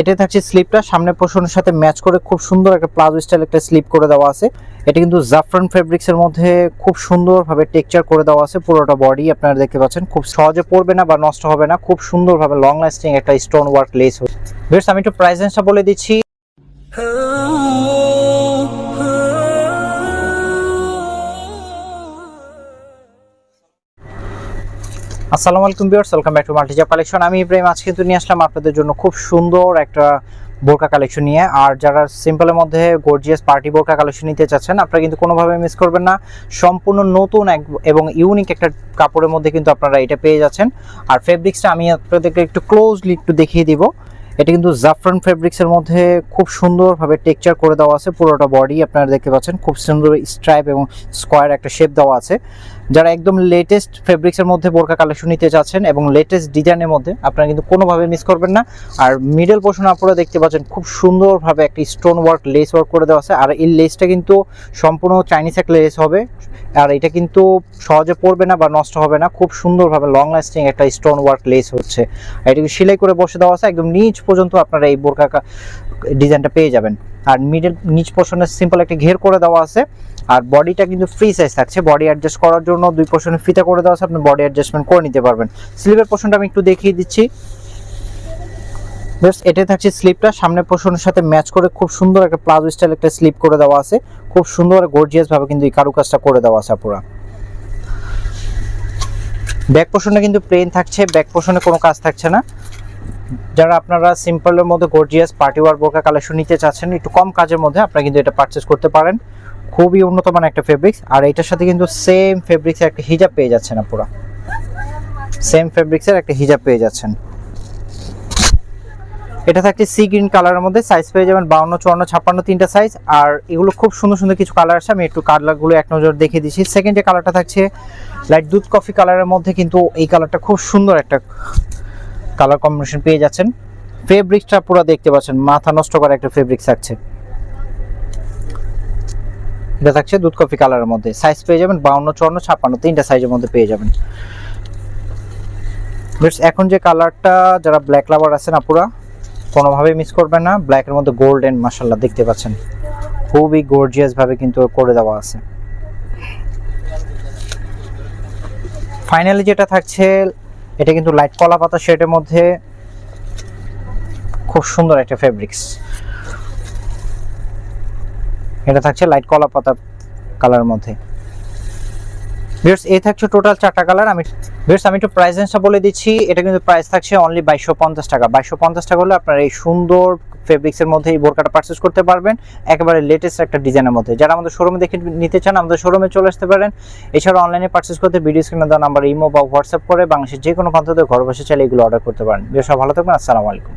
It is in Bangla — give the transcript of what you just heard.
এটা থাকছে স্লিপটা সামনে পোষণের সাথে ম্যাচ করে খুব সুন্দর একটা প্লাজো স্টাইল একটা স্লিপ করে দেওয়া আছে। এটা কিন্তু জাফরান ফেব্রিক্স এর মধ্যে খুব সুন্দরভাবে টেকচার করে দেওয়া আছে পুরোটা বডি আপনারা দেখতে পাচ্ছেন, খুব সহজে পড়বে না বা নষ্ট হবে না, খুব সুন্দরভাবে লং লাস্টিং একটা স্টোন ওয়ার্ক লেস হয়েছে। বেশ আমি একটু প্রাইস রেঞ্জটা বলে দিচ্ছি। আসসালামু আলাইকুম ভিউয়ার্স ওয়েলকাম ব্যাক টু মাল্টিজাব কালেকশন আমি ইব্রাহিম, আজকে কিন্তু নিয়ে আসলাম আপনাদের জন্য খুব সুন্দর একটা বোরকা কালেকশন নিয়ে। আর যারা সিম্পলের মধ্যে গর্জিয়াস পার্টি বোরকা কালেকশন নিতে চাচ্ছেন, আপনারা কিন্তু কোনোভাবে মিস করবেন না। সম্পূর্ণ নতুন এক এবং ইউনিক একটা কাপড়ের মধ্যে কিন্তু আপনারা এটা পেয়ে যাচ্ছেন। আর ফেব্রিক্সটা আমি আপনাদেরকে একটু ক্লোজলি একটু দেখিয়ে দিব। এটা কিন্তু জাফরান ফেব্রিক্সের মধ্যে খুব সুন্দরভাবে টেক্সচার করে দেওয়া আছে, পুরোটা বডি আপনারা দেখতে পাচ্ছেন। খুব সুন্দর স্ট্রাইপ এবং স্কোয়ার একটা শেপ দেওয়া আছে। যারা একদম লেটেস্ট ফেব্রিক্সের মধ্যে বোরকা কালেকশন নিতে চাচ্ছেন এবং লেটেস্ট ডিজাইনের মধ্যে, আপনারা কিন্তু কোনোভাবে মিস করবেন না। আর মিডল পোর্শন আপনারা দেখতে পাচ্ছেন, খুব সুন্দরভাবে একটা স্টোন ওয়ার্ক লেস ওয়ার্ক করে দেওয়া আছে। আর এই লেসটা কিন্তু সম্পূর্ণ চাইনিজ একটা লেস হবে। আর এটা কিন্তু সহজে পড়বে না বা নষ্ট হবে না, খুব সুন্দরভাবে লং লাস্টিং একটা স্টোন ওয়ার্ক লেস হচ্ছে এটাকে সেলাই করে বসে দেওয়া আছে, একদম নিচ পর্যন্ত আপনারা এই বোরকা ডিজাইনটা পেয়ে যাবেন। আর মিডল নিচ পোর্শনে সিম্পল একটা ঘের করে দেওয়া আছে। আর বডিটা কিন্তু ফ্রি সাইজ থাকছে। বডি অ্যাডজাস্ট করার জন্য দুই পোর্শনে ফিতা করে দেওয়া আছে। আপনি বডি অ্যাডজাস্টমেন্ট করে নিতে পারবেন। স্লিভের পোর্শনটা আমি একটু দেখিয়ে দিচ্ছি। বেশ এটাই থাকছে স্লিপটা সামনের পোর্শনের সাথে ম্যাচ করে খুব সুন্দর একটা প্লাজো স্টাইল একটা স্লিপ করে দেওয়া আছে। খুব সুন্দর গর্জিয়াস ভাবে কিন্তু এই কারুকাজটা করে দেওয়া আছে পুরো ব্যাক পোর্শনে কিন্তু প্লেন থাকছে। ব্যাক পোর্শনে কোনো কাজ থাকছে না। যারা আপনারা সিম্পলের মধ্যে গর্জিয়াস পার্টি ওয়ার বোরকা কালেকশন নিতে চাচ্ছেন, একটু কম কাজের মধ্যে আপনারা কিন্তু এটা পারচেস করতে পারেন। খুবই উন্নত মানের একটা ফেব্রিক্স আর এটার সাথে কিন্তু সেম ফেব্রিক্সের একটা হিজাব পেয়ে যাচ্ছেন পুরো সেম ফেব্রিক্সের একটা হিজাব পেয়ে যাচ্ছেন। এটা থাকছে সি গ্রিন কালারের মধ্যে সাইজ পেয়ে যাবেন বাউন্ন, চুয়ান্ন, ছাপ্পান্ন তিনটা সাইজ আর এগুলো খুব সুন্দর সুন্দর কিছু কালার আছে, আমি একটু কালারগুলো এক নজর দেখে দিচ্ছি। সেকেন্ড যে কালারটা থাকছে লাইট দুধ কফি কালারের মধ্যে কিন্তু এই কালারটা খুব সুন্দর একটা কালার কম্বিনেশন পেয়ে যাচ্ছেন। ফেব্রিক্সটা পুরো দেখতে পাচ্ছেন, মাথা নষ্ট করা একটা ফেব্রিক্স থাকছে। এটা থাকছে দুধ কফি কালারের মধ্যে। সাইজ পেয়ে যাবেন বাউন্ন, চুয়ান্ন, ছাপ্পান্ন, তিনটা সাইজের মধ্যে পেয়ে যাবেন। এখন যে কালারটা, যারা ব্ল্যাক লাভার আছেন আপুরা কোনোভাবে মিস করবেন না। ব্ল্যাকের মধ্যে গোল্ডেন মাসাল্লাহ দেখতে পাচ্ছেন। খুবই গর্জিয়াস ভাবে কিন্তু করে দেওয়া আছে। ফাইনালি যেটা থাকছে এটা কিন্তু লাইট কলা পাতা শেডের মধ্যে খুব সুন্দর একটা ফেব্রিক্স এটা থাকছে লাইট কলা পাতা কালার মধ্যে। ভিউয়ার্স, এই থাকছে টোটাল চারটা কালার আমি ভিউয়ার্স, আমি একটু প্রাইস রেঞ্জটা বলে দিচ্ছি। এটা কিন্তু প্রাইস থাকছে অনলি বাইশশো পঞ্চাশ টাকা। বাইশশো পঞ্চাশ টাকা হলে আপনারা এই সুন্দর ফেব্রিক্সের মধ্যে এই বোরকাটা পারচেস করতে পারবেন। একেবারে লেটেস্ট একটা ডিজাইনের মধ্যে। যারা আমাদের শোরুমে দেখে নিতে চান, আমাদের শোরুমে চলে আসতে পারেন। এছাড়া অনলাইনে পারচেস করতে ভিডিও স্ক্রিনে দেওয়া নাম্বার ইমো বা হোয়াটসঅ্যাপ করে বাংলাদেশের যে কোনো প্রান্ত থেকে ঘর বসে চাইলে এগুলো অর্ডার করতে পারেন। বেশ ভালো থাকবেন। আসসালামু আলাইকুম।